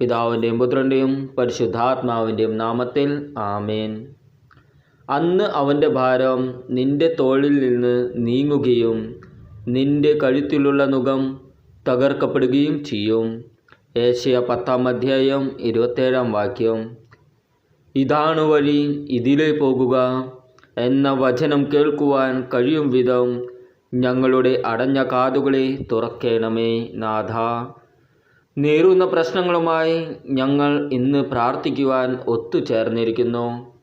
പിതാവിന്റെയും പുത്രന്റെയും പരിശുദ്ധാത്മാവിന്റെയും നാമത്തിൽ ആമേൻ. അന്ന് അവന്റെ ഭാരം നിന്റെ തോളിൽ നിന്ന് നീങ്ങുകയും നിന്റെ കഴുത്തിലുള്ള നുകം തകർക്കപ്പെടുകയും ചെയ്യും. ഏഷ്യ പത്താം അധ്യായം ഇരുപത്തേഴാം വാക്യം. ഇതാണ് വഴി ഇതിലേ പോകുക എന്ന വചനം കേൾക്കുവാൻ കഴിയും വിധം ഞങ്ങളുടെ അടഞ്ഞ കാതുകളെ തുറക്കേണമേ നാഥ. നേരുന്ന പ്രശ്നങ്ങളുമായി ഞങ്ങൾ ഇന്ന് പ്രാർത്ഥിക്കുവാൻ ഒത്തുചേർന്നിരിക്കുന്നു.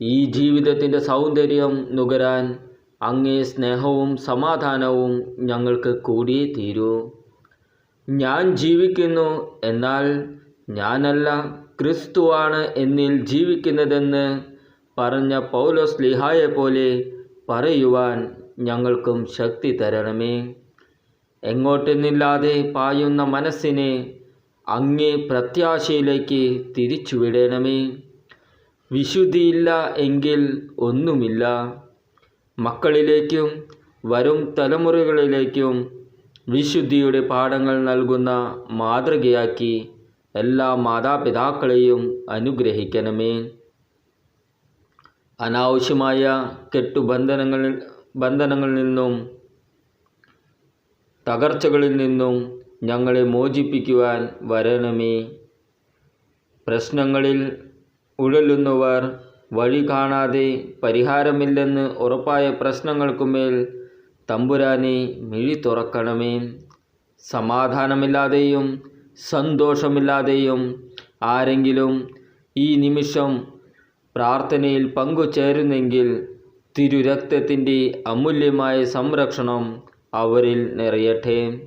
ഈ ജീവിതത്തിന്റെ സൗന്ദര്യം നുകരാൻ അങ്ങേ സ്നേഹവും സമാധാനവും ഞങ്ങൾക്ക് കൂടിയേ തീരൂ. ഞാൻ ജീവിക്കുന്നു എന്നാൽ ഞാനല്ല ക്രിസ്തുവാണ് എന്നിൽ ജീവിക്കുന്നതെന്ന് പറഞ്ഞ പൗലോസ് ലിഹായെ പോലെ പറയുവാൻ ഞങ്ങൾക്കും ശക്തി തരണമേ. എങ്ങോട്ടെന്നില്ലാതെ പായുന്ന മനസ്സിനെ അങ്ങേ പ്രത്യാശയിലേക്ക് തിരിച്ചുവിടണമേ. വിശുദ്ധിയില്ല എങ്കിൽ ഒന്നുമില്ല. മക്കളിലേക്കും വരും തലമുറകളിലേക്കും വിശുദ്ധിയുടെ പാഠങ്ങൾ നൽകുന്ന മാതൃകയാക്കി എല്ലാ മാതാപിതാക്കളെയും അനുഗ്രഹിക്കണമേ. അനാവശ്യമായ കെട്ടുബന്ധനങ്ങളിൽ ബന്ധനങ്ങളിൽ നിന്നും തകർച്ചകളിൽ നിന്നും ഞങ്ങളെ മോചിപ്പിക്കുവാൻ വരണമേ. പ്രശ്നങ്ങളിൽ ഉഴലുന്നവർ വഴി കാണാതെ പരിഹാരമില്ലെന്ന് ഉറപ്പായ പ്രശ്നങ്ങൾക്കുമേൽ തമ്പുരാനെ മിഴി തുറക്കണമേ. സമാധാനമില്ലാതെയും സന്തോഷമില്ലാതെയും ആരെങ്കിലും ഈ നിമിഷം പ്രാർത്ഥനയിൽ പങ്കുചേരുന്നെങ്കിൽ തിരുരക്തത്തിന്റെ അമൂല്യമായ സംരക്ഷണം അവരിൽ നിറയട്ടെ.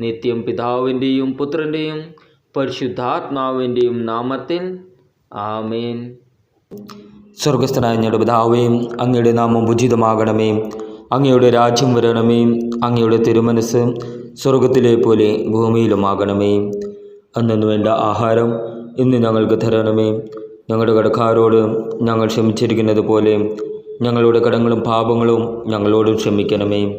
നിത്യം പിതാവിന്റെയും പുത്രന്റെയും പരിശുദ്ധാത്മാവിന്റെയും നാമത്തിൽ ആമേൻ. സ്വർഗസ്ഥനായ ഞങ്ങളുടെ പിതാവേ അങ്ങയുടെ നാമം ഉചിതമാകണമേ. അങ്ങയുടെ രാജ്യം വരണമേ. അങ്ങയുടെ തിരുമനസ് സ്വർഗത്തിലെ പോലെ ഭൂമിയിലുമാകണമേ. അന്നു വേണ്ട ആഹാരം ഇന്ന് ഞങ്ങൾക്ക് തരണമേ. ഞങ്ങളുടെ കടക്കാരോട് ഞങ്ങൾ ക്ഷമിച്ചിരിക്കുന്നത് പോലെ ഞങ്ങളുടെ കടങ്ങളും പാപങ്ങളും ഞങ്ങളോട് ക്ഷമിക്കണമേ.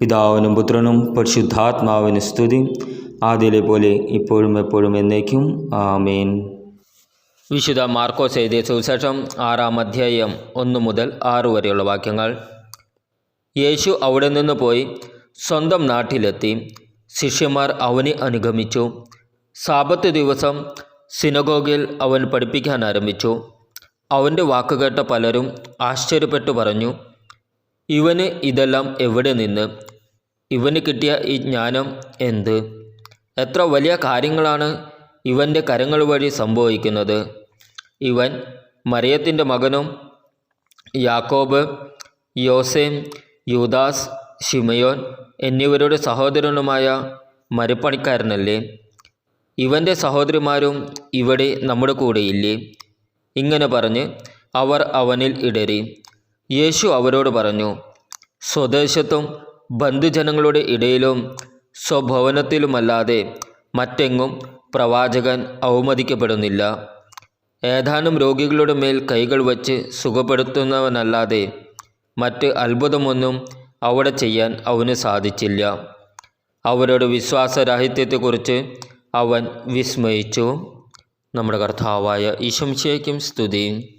പിതാവിനും പുത്രനും പരിശുദ്ധാത്മാവിന് സ്തുതി. ആദ്യയിലെ പോലെ ഇപ്പോഴും എപ്പോഴും എന്നേക്കും. ആമേൻ. വിശുദ്ധ മാർക്കോസ് എഴുതിയ സുവിശേഷം ആറാം അധ്യായം ഒന്ന് മുതൽ ആറ് വരെയുള്ള വാക്യങ്ങൾ. യേശു അവിടെ നിന്ന് പോയി സ്വന്തം നാട്ടിലെത്തി. ശിഷ്യന്മാർ അവനെ അനുഗമിച്ചു. സാപത്ത് ദിവസം സിനഗോഗിൽ അവൻ പഠിപ്പിക്കാൻ ആരംഭിച്ചു. അവന്റെ വാക്കുകേട്ട പലരും ആശ്ചര്യപ്പെട്ടു പറഞ്ഞു ഇവന് ഇതെല്ലാം എവിടെ നിന്ന്? ഇവന് കിട്ടിയ ഈ ജ്ഞാനം എന്ത്? എത്ര വലിയ കാര്യങ്ങളാണ് ഇവന്റെ കരങ്ങൾ വഴി സംഭവിക്കുന്നത്? ഇവൻ മറിയത്തിന്റെ മകനും യാക്കോബ് യോസേം യൂദാസ് ഷിമയോൻ എന്നിവരുടെ സഹോദരനുമായ മരുപ്പണിക്കാരനല്ലേ? ഇവന്റെ സഹോദരിമാരും ഇവിടെ നമ്മുടെ കൂടെയില്ലേ? ഇങ്ങനെ പറഞ്ഞ് അവർ അവനിൽ ഇടറി. യേശു അവരോട് പറഞ്ഞു സ്വദേശത്തും ബന്ധുജനങ്ങളുടെ ഇടയിലും സ്വഭവനത്തിലുമല്ലാതെ മറ്റെങ്ങും പ്രവാചകൻ അവമതിക്കപ്പെടുന്നില്ല. ഏതാനും രോഗികളുടെ മേൽ കൈകൾ വച്ച് സുഖപ്പെടുത്തുന്നവനല്ലാതെ മറ്റ് അത്ഭുതമൊന്നും അവിടെ ചെയ്യാൻ അവന് സാധിച്ചില്ല. അവരുടെ വിശ്വാസരാഹിത്യത്തെക്കുറിച്ച് അവൻ വിസ്മയിച്ചു. നമ്മുടെ കർത്താവായ ഈശംശയ്ക്കും സ്തുതി